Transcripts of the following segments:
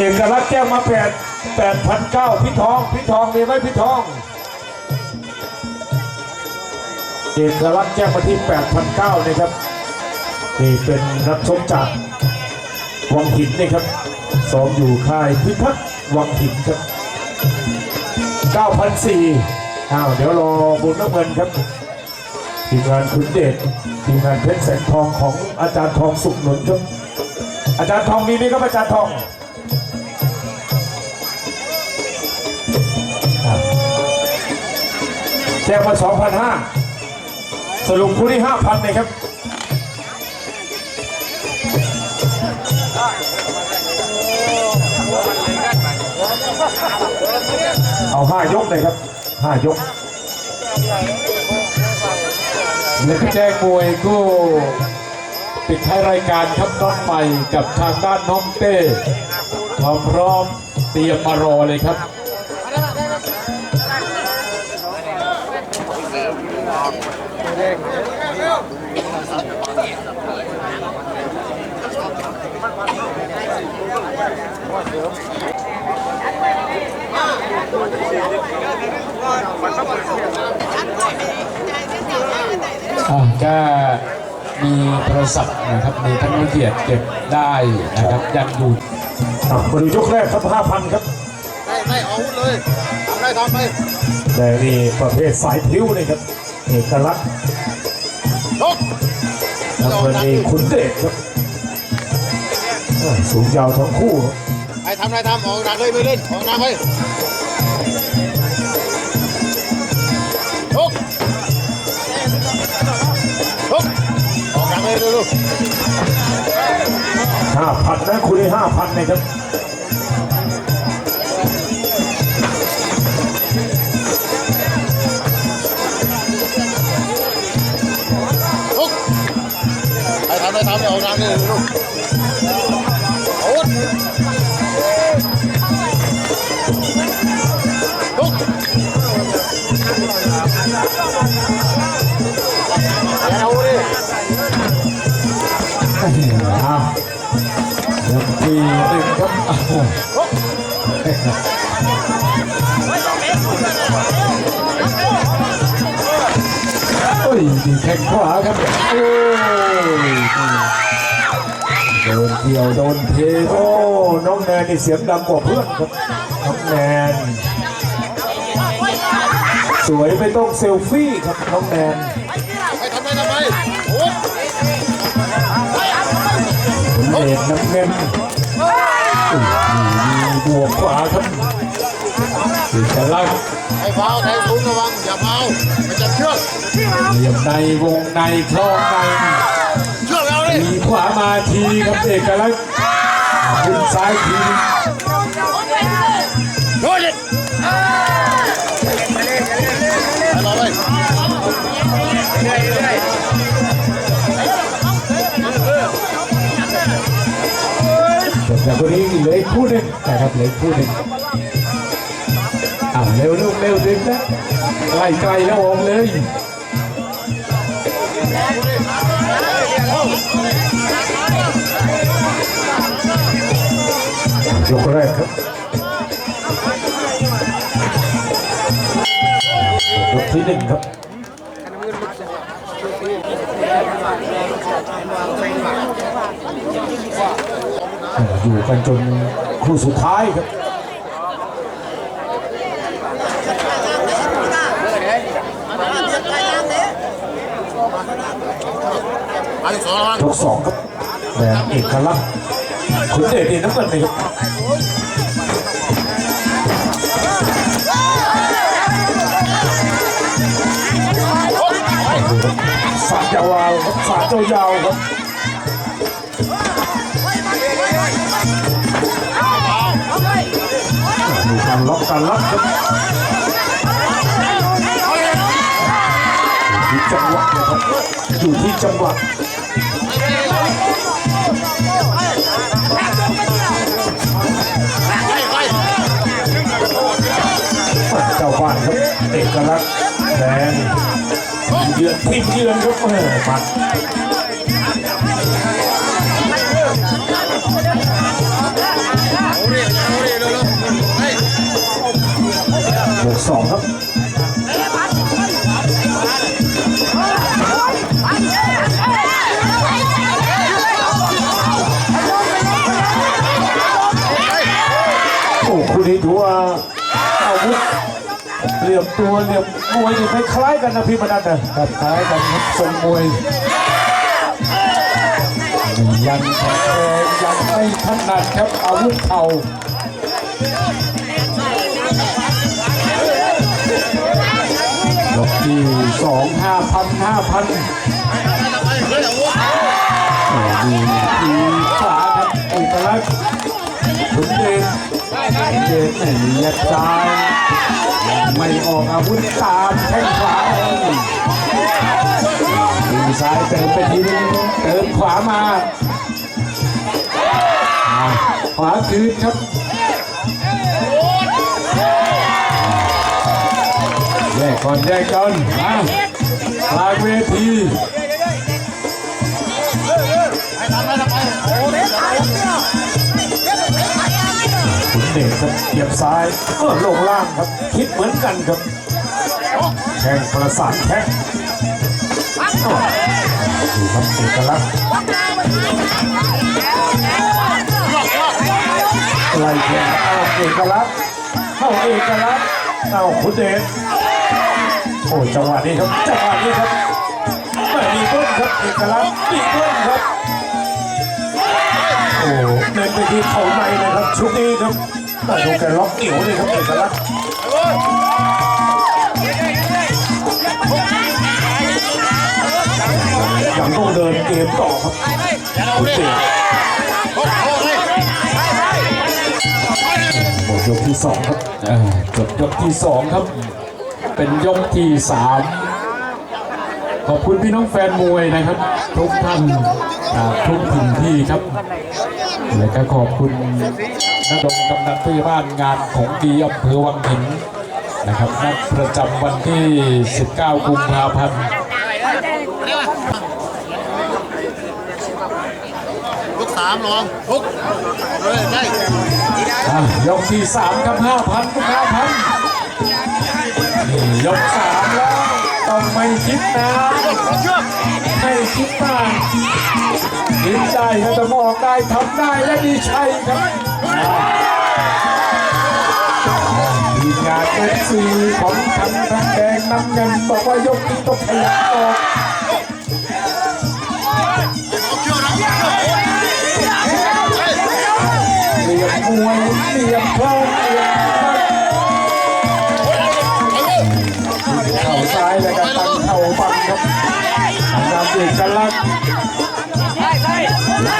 เอกลักษณ์แจ้งมาแปดแปดพันเก้าพี่ทองพี่ทองมีไหมพี่ทองเอกลักษณ์แจ้งมาที่แปดพันเก้านะครับ นี่เป็นนักชกจากวังหินนะครับซ้อมอยู่ค่ายพิพัฒน์วังหินครับ9,004อ้าวเดี๋ยวรอบุญน้ำเงินครับทีมงานคุณเดชทีมงานเพชรแสงทองของอาจารย์ทองสุขหนุนครับอาจารย์ทองมีไหมครับอาจารย์ทอง แจ้งมา2,500 สรุปคู่ที่ 5,000เลยครับเอาห้ายกเลยครับห้ายกและก็แจ้งมวยคู่ปิดท้ายรายการครับน้องใหม่กับทางด้านน้องเต้ความพร้อมเตรียมมารอเลยครับ อ่าก็มีโทรศัพท์นะครับมีทั้งละเอียดเก็บได้นะครับยังอยู่อะมาดูยกแรกครับ5,000ครับ ได้ได้เอาอาวุธเลยทำได้ทำไป แต่นี่ประเภทสายพลิ้วเลยครับ เอกลักษณ์ยกน้ำเงินนี่คุณเดชครับอะสูงยาวทั้งคู่ครับไอ้ทำได้ทำออกหนักเลยไม่เล่นออกหนักเลยยกยกออกหนักเลยดูดู5,000นะคุณได้5,000นะครับ ไอ้ทำได้ทำออกหนักเลยดูดูอาวุธยกอย่าเอาดิอ้าวยังทีหนึ่งครับ แข้งขวาครับโอ้โดนเกี่ยวโดนเทโอ้น้องแนนนี่เสียงดังกว่าเพื่อนครับน้องแนนสวยไม่ต้องเซลฟี่ครับน้องแนนไอ้ทำได้ทำไมอาวุธคุณเดน้ำเงินบวกขวาครับเอกลักษ ณ์ไอ้ฟาวไอ้สูงระวังอย่าเมามันจะเชือกเหลี่ยมในวงในคลองในเชือกเอาดิทีขวามาทีครับเอกลักษณ์ขึ้นซ้ายทีโดนดิไปรอเลยแต่คนนี้เหลืออีกคู่หนึ่งนะครับเหลืออีกคู่หนึ่งอ่า เร็วลูกเร็วดึงนะใกล้ใกล้แล้วออกเลยยกแรกครับยกที่หนึ่งครับอยู่กันจนคู่สุดท้ายครับ มาที่สองระวังยกสองครับแดงเอกลักษณ์คุณเดชนี่น้ำเงินเลยครับสาดยาวๆครับสาดยาวๆครับดูการล็อกการลัดครับอยู่ที่จังหวะนะครับอยู่ที่จังหวะ เจ้าบ้านครับเอกลักษณ์แดงเยือนพิมเยือนครับแม่ปัดหมวกสองครับ เหลี่ยมตัวเหลี่ยมมวยนี่คล้ายๆกันนะพี่มนัสนะคล้ายกันครับทรงมวยยังแข็งแรงยังไม่ถนัดครับอาวุธเข่ายกที่สองห้าพันห้าพันดีดีขวาครับเอกลักษณ์ขุนเดชขุนเดชไม่มียัดซ้าย ไม่ออกอาวุธตามแข้งขวาดีซ้ายเติมไปทีนึงเติมขวามา ขวาคืนครับแยกก่อนแยกก่อนมาลางเวที ครับเหยียบซ้ายเออลงล่างครับ คิดเหมือนกันครับแข้งประสานแข้งดูครับเอกลักษณ์ไล่แขนเอาเอกลักษณ์เข้าเอกลักษณ์เอาขุนเดชโอ้จังหวะนี้ครับจังหวะนี้ครับไม่มีเบิ้ลครับเอกลักษณ์มีเบิ้ลครับโอ้เดินไปที่เขาในนะครับชุดนี้ครับ แต่ดูแกล็อกเหนียวเลยครับเอกลักษณ์ยังต้องเดินเกมต่อครับคุณเตะโอ้ยหมดยกที่สองครับจบยกที่สองครับ เป็นยกที่สามขอบคุณพี่น้องแฟนมวยนะครับ ทุกท่านจากทุกถิ่นที่ครับ และก็ขอบคุณ นดงกำนันผู้บ้านงานของดีอำเภอวังหินนะครับนัดประจำวันที่ 19 กุมภาพันธ์ลูกสามลองลุกเลยได้ยกที่สามครับห้าพันห้าพันยกสามแล้ว ต้องไม่คิดนะไม่คิดมาก คิดได้ก็ต้องออกได้ทำได้และดีชัยครับทีมงานเอฟซีของทางทางแดงน้ำเงินบอกว่ายกนี้ต้องขยันออกเหลี่ยมมวยเหลี่ยมเพลิงเหลี่ยมเข่าซ้ายแล้วก็ตั้งเข่าบังครับทำงานเอกลักษณ์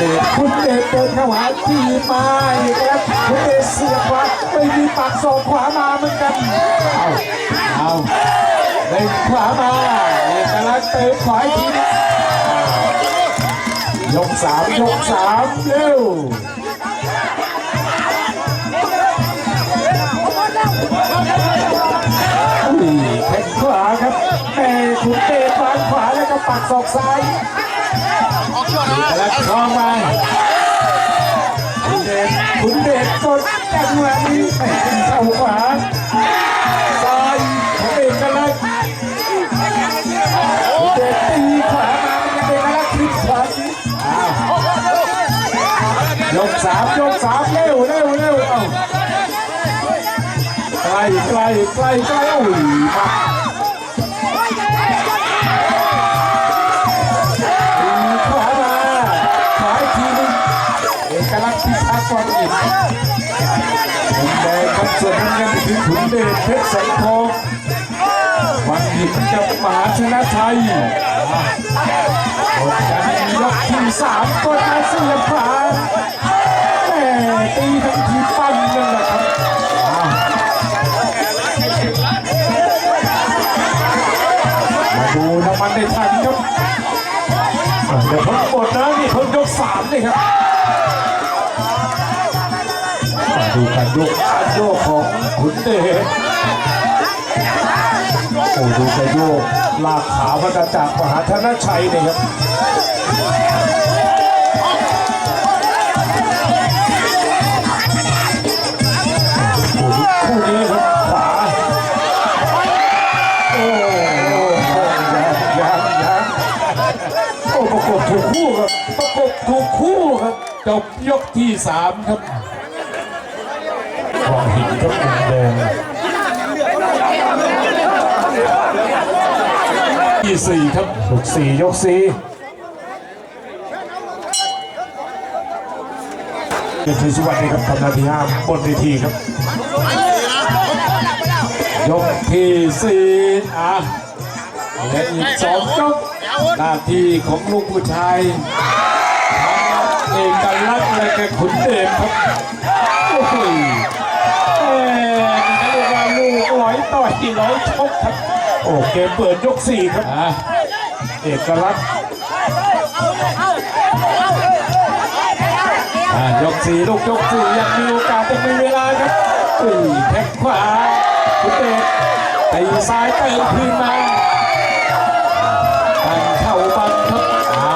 เดชคุณเดชเดินเข้าหาทีมาเอกลักษณ์คุณเดชเสียบขวาไม่มีปากศอกขวามาเหมือนกันเอาเอาเด้งขวามาเอกลักษณ์เติมขวาทีนยกสามยกสามเร็วอุ้ยแข้งขวาครับ แม่ขุนเตะวางขวาแล้วก็ปักศอกซ้ายออกเชื่อนะแล้วคล้องมาขุนเดชขุนเดชกดจังหวะนี้แม่เข้าขวาซ้ายของเอกลักษณ์ขุนเดชตีขวามาเป็นเอกลักษณ์พลิกขวาสิอ้าวยกสามยกสามเร็วเร็วเร็วเอ้าใกล้ใกล้ใกล้ใกล้อุ้ย ณ์พิทักษ์วังอินขุนแดงครับส่วนน้ำเงินคือขุนเดชเพชรสังทองวังอินกับมหาชนะชัยกดกันยกที่สามกดมาเสียบขวาแม่ตีทั้งทีปั้นนั่นแหละครับมาดูน้ำมันได้ทันครับเดี๋ยวเพิ่งหมดนะนี่เพิ่งยกสามนี่ครับ ดูการยกยกของขุนเดชโอ้ดูการยกลากขาพระจากมหาธนชัยเนี่ยครับคู่นี้ครับขาโอ้ยัยยโอ้ประกบถูกคู่ครับประกบถูกคู่ครับจบยกที่สามครับ กองหินครับมุมแดงที่สี่ครับยกสี่ยกสี่เป็นทีสุวรรณครับทำนาทีห้าบนเวทีครับ ยกที่สี่อะเลืออีกสองยกหน้าที่ของลูกผู้ชายเอกลักษณ์และก็ขุนเดชครับ อยต่อยร้อยชกครับโอ้เกมเปิดยกสี่ครับอะเอกลักษณ์อะยกสี่ลูกยกสี่ยังมีโอกาสยังมีเวลาครับอุ้ยแท็กขวาขุนเดชตีซ้ายเตะคืนมาบังเข้าบังครับอะ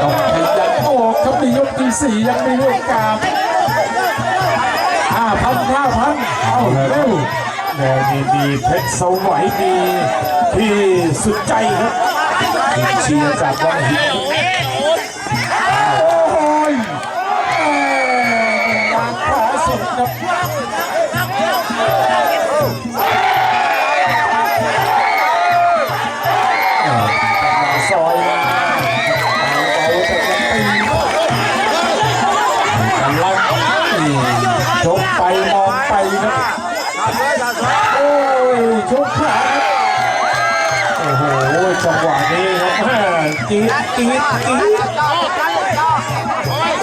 ต้องขยันออกครับในยกที่สี่ยังมีโอกาส เอาเร็วแดงนี่มีเพชรสวัยมีที่สุดใจครับเชียร์จากวังหินโอ้ยงานขวาสุดครับ ชุกขาโอ้โหจังหวะนี้ครับแม่จี๊ดจี๊ดจี๊ด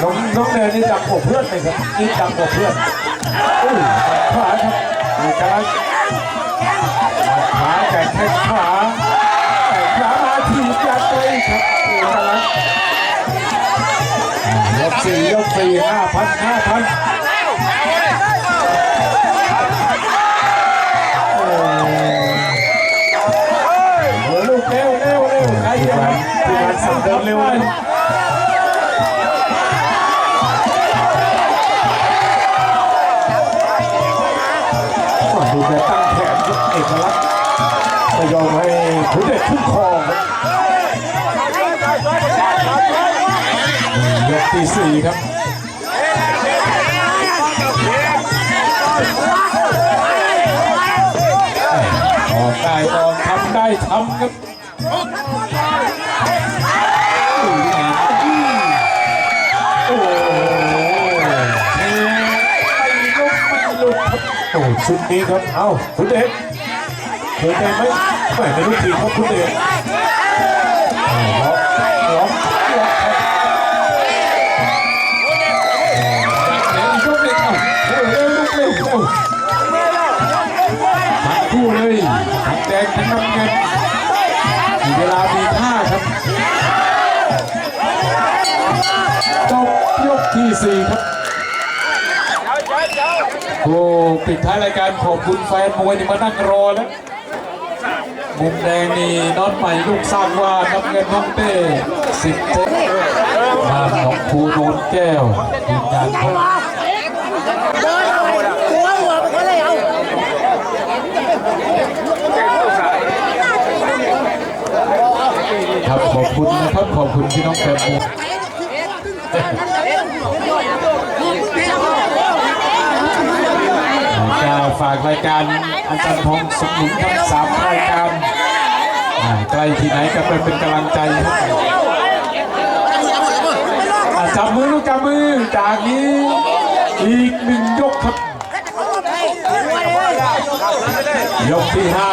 น้องน้องแดงนี่ดังกว่าเพื่อนเลยครับจี๊ดดังกว่าเพื่อนโอ้ยขวาครับเอกลักษณ์ขาแต่แข้งขาแต่ขามาถีบยัดเลยครับเอกลักษณ์ยกสี่ยกสี่ห้าพันห้าพัน เดินเร็วเลยว่าดูแกตั้งแขนครับเอกลักษณ์ไม่ยอมให้ขุนเด็ดขึ้นคอครับยกที่สี่ครับออกได้ออกทำได้ทำครับ โอ้ชุดนี้ครับ เอ้าขุนเด็ดเคยใจไหมไม่ไม่รู้ทีมครับขุนเด็ดอ้ล็อกล็อกทั้งคู่เลยทั้งแดงทั้งน้ำเงินมีเวลามีท่าครับจบยกที่สี่ครับ โอ้ปิดท้ายรายการขอบคุณแฟนมวยที่มานั่งรอแล้วมุมแดงนี่น็อตใหม่ลูกสร้างว่าน้ำเงินน้องเต้สิบเจ็ดบ้าของครูโนนแก้วทีมงานของครับขอบคุณนะครับขอบคุณพี่น้องแฟนมวยจะฝากรายการอาจารย์ทองสมุนทั้งสามรายการใกล้ที่ไหนก็ไปเป็นกำลังใจจับมือลูกจับมือจากนี้อีกหนึ่งยกครับ ยกที่ห้า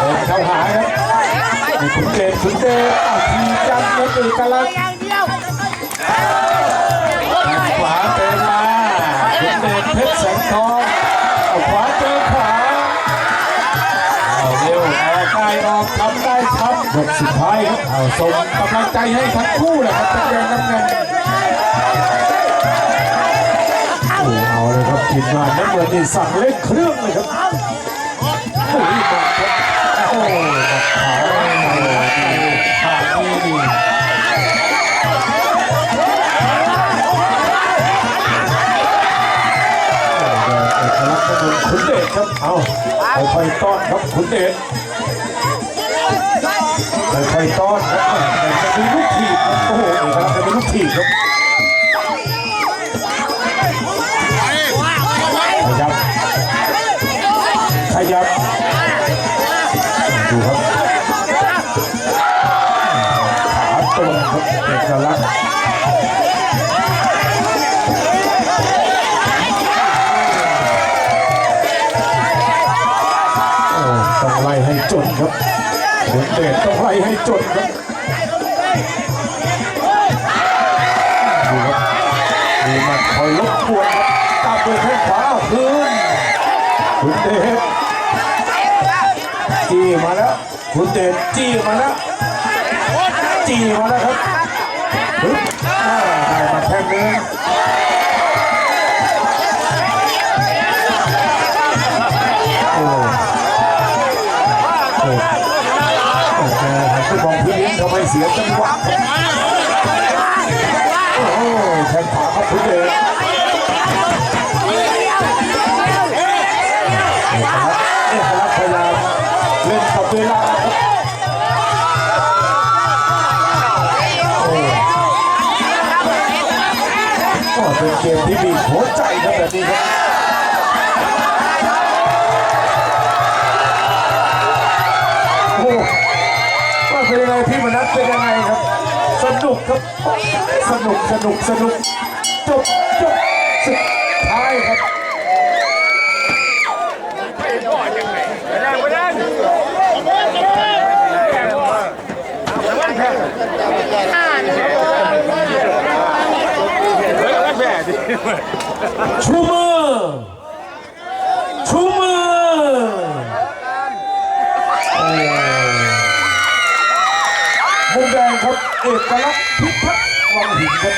เดินเข้าหาครับนี่ขุนเดชขุนเดชทีจันทร์เอกลักษณ์ขวาเดินมาขุนเดชเพชรแสงทองาขวาเจอขวาเอาเร็วออกได้ออกทำได้ทำยกสุดท้ายครับเอาส่งกำลังใจให้ทั้งคู่แหละครับทั้งแดงน้ำเงินโอ้เอาเลยครับทีมงานน้ำเงินนี่สั่งเล่นเครื่องเลยครับโอ้ยมาครับโอ้มาขาว คุณเดชครับ เอาค่อยๆต้อนครับคุณเดชค่อยๆต้อนครับแจะมีลูกทีโอ้โหครับจะมีลูกทีบครับขยับขยับดูครับขาตรงครับเอกลักษณ์ ครับขุนเดชต้องไล่ให้จนครับดูครับมีหมัดคอยรบกวนครับตับด้วยแข้งขวาคืนขุนเดชจี้มาแล้วขุนเดชจี้มาแล้วจี้มาแล้วครับได้มาแทงนึงโอ้ อ้แกหันไปมองพื้นลิ้นทำไมเสียจังหวะโอ้โหแทงขวาครับพื้นเดชเอกลักษณ์พยายามเล่นกับเวลาก็เป็นเกมที่มีหัวใจครับแบบนี้ครับ สนุกครับ สนุกสนุกสนุกจบจบสุดท้ายครับชูมือ เอกลักษณ์พิทักษ์วังหินครับ